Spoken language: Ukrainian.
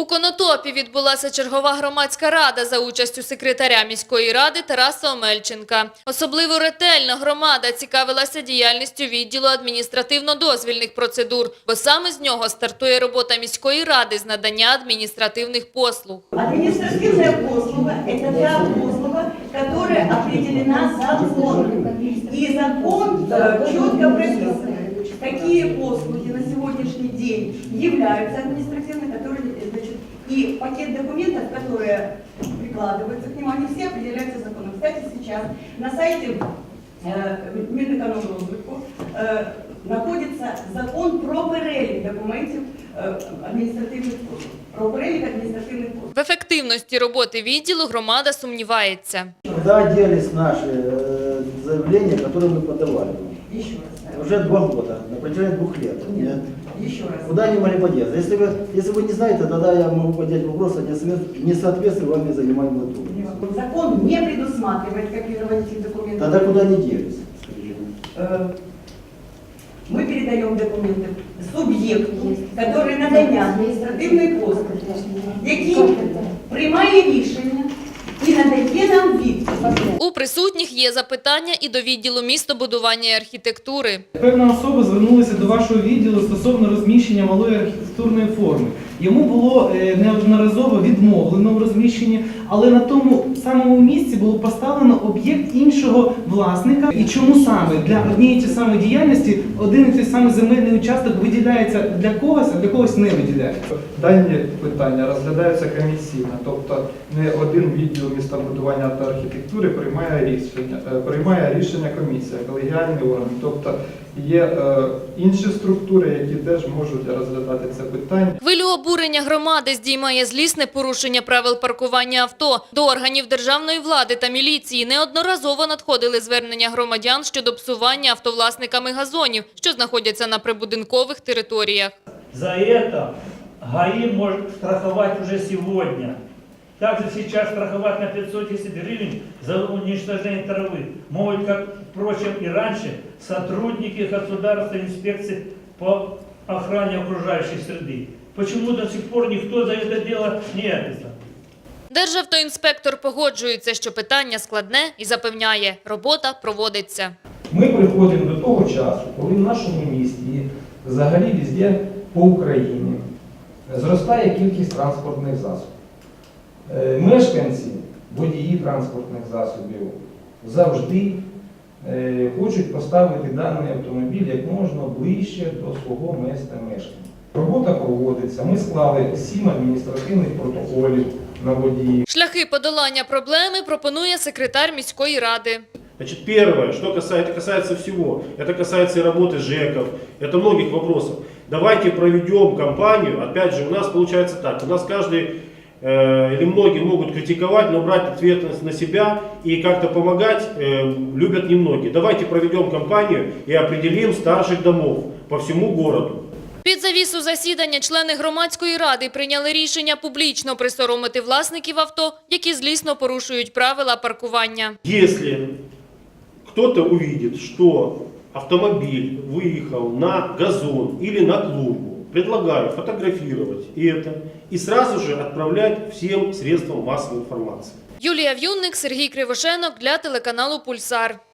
У Конотопі відбулася чергова громадська рада за участю секретаря міської ради Тараса Омельченка. Особливо ретельно громада цікавилася діяльністю відділу адміністративно-дозвільних процедур, бо саме з нього стартує робота міської ради з надання адміністративних послуг. Административная послуга – это та послуга, которая определена законом. И закон э, четко прописан, какие послуги на сегодняшний день являются и пакет документов, которые прикладываются к ним, они все определяются законом. Кстати, сейчас на сайте э, Мінекономрозвитку э, находится закон про перелік документів е, адміністративних послуг. Про перелік адміністративних послуг. В ефективності роботи відділу громада сумнівається. Куда делись наши э, заявления, которые мы подавали? Еще раз. Уже два года, на протяжении двух лет. Нет. Нет? Еще раз. Куда они могли подеться? Если вы, если вы не знаете, тогда я могу поднять вопрос о несоответ- несоответствии вами занимаемой должности. Закон не предусматривает копирование этих документов. Тогда куда они делись? скажите? Э, Мы передаем документы суб'єкту, который надання адміністративної послуги, який приймає рішення і надає нам відповідь. У присутніх є запитання і до відділу містобудування і архітектури. Певна особа звернулася до вашого відділу стосовно розміщення малої архітектурної форми. Йому було е, неодноразово відмовлено в розміщенні, але на тому самому місці було поставлено об'єкт іншого власника. І чому саме для однієї тієї самої діяльності один і той самий земельний участок виділяється для когось, а для когось не виділяється? Дані питання розглядаються комісійно, тобто не один відділ містобудування та архітектури приймає рішення, е, приймає рішення комісія, колегіальний орган. Тобто є е, інші структури, які теж можуть розглядати це питання. Хвилю обурення громади здіймає злісне порушення правил паркування авто. До органів державної влади та міліції неодноразово надходили звернення громадян щодо псування автовласниками газонів, що знаходяться на прибудинкових територіях. За это ГАИ может штрафовать уже сегодня. Также сейчас штрафовать на 510 гривен за уничтожение травы могут, как, впрочем, и раньше, сотрудники государственной инспекции по охране окружающей среды. Почему до сих пор никто за это дело не ответил? Державтоінспектор погоджується, що питання складне і запевняє, робота проводиться. Ми приходимо до того часу, коли в нашому місті і взагалі везде по Україні зростає кількість транспортних засобів. Е, Мешканці, водії транспортних засобів завжди е, хочуть поставити даний автомобіль як можна ближче до свого місця мешкання. Робота проводиться. Ми склали сім адміністративних протоколів на водіїв. Шляхи подолання проблеми пропонує секретар міської ради. Значит, первое, что касается, это касается всего, это касается и работы ЖЭКов, это многих вопросов. Давайте проведем кампанию, опять же, у нас получается так, у нас каждый э, или многие могут критиковать, но брать ответственность на себя и как-то помогать э, любят немногие. Давайте проведем кампанию и определим старших домов по всему городу. Під завісу засідання члени громадської ради прийняли рішення публічно присоромити власників авто, які злісно порушують правила паркування. Если кто-то увидит, что автомобиль выехал на газон или на клумбу, предлагаю фотографировать это и сразу же отправлять всем средствам массовой информации. Юлія В'юнник, Сергій Кривошенок для телеканалу Пульсар.